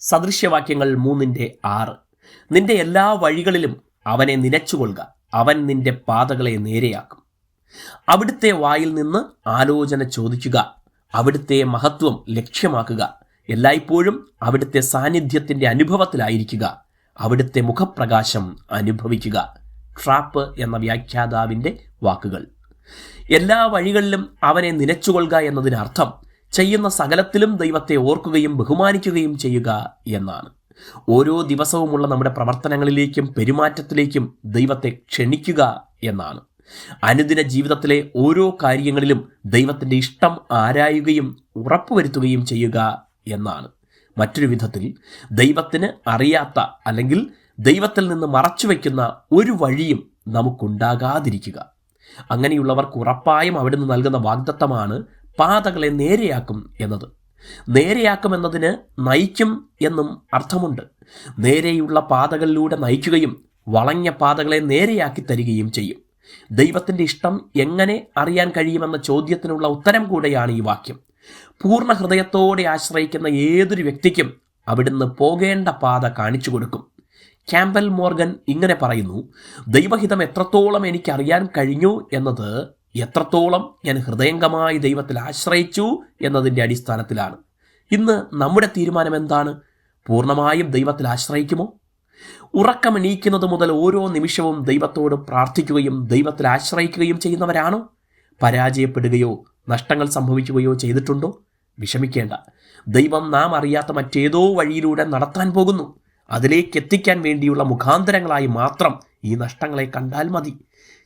സദൃശ്യവാക്യങ്ങൾ മൂന്നിന്റെ ആറ്. നിന്റെ എല്ലാ വഴികളിലും അവനെ നിനച്ചുകൊള്ളുക അവൻ നിന്റെ പാതകളെ നേരെയാക്കും. അവിടുത്തെ വായിൽ നിന്ന് ആലോചന ചോദിക്കുക. അവിടുത്തെ മഹത്വം ലക്ഷ്യമാക്കുക. എല്ലായ്പ്പോഴും അവിടുത്തെ സാന്നിധ്യത്തിന്റെ അനുഭവത്തിലായിരിക്കുക. അവിടുത്തെ മുഖപ്രകാശം അനുഭവിക്കുക. ട്രാപ്പ് എന്ന വ്യാഖ്യാതാവിന്റെ വാക്കുകൾ. എല്ലാ വഴികളിലും അവനെ നിലച്ചുകൊള്ളുക എന്നതിനർത്ഥം ചെയ്യുന്ന സകലത്തിലും ദൈവത്തെ ഓർക്കുകയും ബഹുമാനിക്കുകയും ചെയ്യുക എന്നാണ്. ഓരോ ദിവസവുമുള്ള നമ്മുടെ പ്രവർത്തനങ്ങളിലേക്കും പെരുമാറ്റത്തിലേക്കും ദൈവത്തെ ക്ഷണിക്കുക എന്നാണ്. അനുദിന ജീവിതത്തിലെ ഓരോ കാര്യങ്ങളിലും ദൈവത്തിന്റെ ഇഷ്ടം ആരായുകയും ഉറപ്പുവരുത്തുകയും ചെയ്യുക എന്നാണ്. മറ്റൊരു വിധത്തിൽ ദൈവത്തിന് അറിയാത്ത അല്ലെങ്കിൽ ദൈവത്തിൽ നിന്ന് മറച്ചുവെക്കുന്ന ഒരു വഴിയും നമുക്കുണ്ടാകാതിരിക്കുക. അങ്ങനെയുള്ളവർക്ക് ഉറപ്പായും അവിടുന്ന് നൽകുന്ന വാഗ്ദത്തമാണ് പാതകളെ നേരെയാക്കും എന്നത്. നേരെയാക്കും എന്നതിന് നയിക്കും എന്നും അർത്ഥമുണ്ട്. നേരെയുള്ള പാതകളിലൂടെ നയിക്കുകയും വളഞ്ഞ പാതകളെ നേരെയാക്കി തരികയും ചെയ്യും. ദൈവത്തിന്റെ ഇഷ്ടം എങ്ങനെ അറിയാൻ കഴിയുമെന്ന ചോദ്യത്തിനുള്ള ഉത്തരം കൂടെയാണ് ഈ വാക്യം. പൂർണ ഹൃദയത്തോടെ ആശ്രയിക്കുന്ന ഏതൊരു വ്യക്തിക്കും അവിടുന്ന് പോകേണ്ട പാത കാണിച്ചു കൊടുക്കും. ക്യാമ്പൽ മോർഗൻ ഇങ്ങനെ പറയുന്നു ദൈവഹിതം എത്രത്തോളം എനിക്കറിയാൻ കഴിഞ്ഞു എന്നത് എത്രത്തോളം ഞാൻ ഹൃദയംഗമായി ദൈവത്തിൽ ആശ്രയിച്ചു എന്നതിന്റെ അടിസ്ഥാനത്തിലാണ്. ഇന്ന് നമ്മുടെ തീരുമാനം എന്താണ്? പൂർണമായും ദൈവത്തിൽ ആശ്രയിക്കുമോ? ഉറക്കമെണീക്കുന്നത് മുതൽ ഓരോ നിമിഷവും ദൈവത്തോട് പ്രാർത്ഥിക്കുകയും ദൈവത്തിൽ ആശ്രയിക്കുകയും ചെയ്യുന്നവരാണോ? പരാജയപ്പെടുകയോ നഷ്ടങ്ങൾ സംഭവിക്കുകയോ ചെയ്തിട്ടുണ്ടോ? വിഷമിക്കേണ്ട. ദൈവം നാം അറിയാത്ത മറ്റേതോ വഴിയിലൂടെ നടത്താൻ പോകുന്നു. അതിലേക്ക് എത്തിക്കാൻ വേണ്ടിയുള്ള മുഖാന്തരങ്ങളായി മാത്രം ഈ നഷ്ടങ്ങളെ കണ്ടാൽ മതി.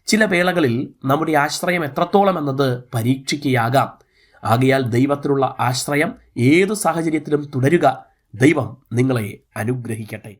ചില വേളകളിൽ നമ്മുടെ ആശ്രയം എത്രത്തോളം എന്നത് പരീക്ഷിക്കുകയാകാം ആകയാൽ ദൈവത്തിലുള്ള ആശ്രയം ഏതു സാഹചര്യത്തിലും തുടരുക. ദൈവം നിങ്ങളെ അനുഗ്രഹിക്കട്ടെ.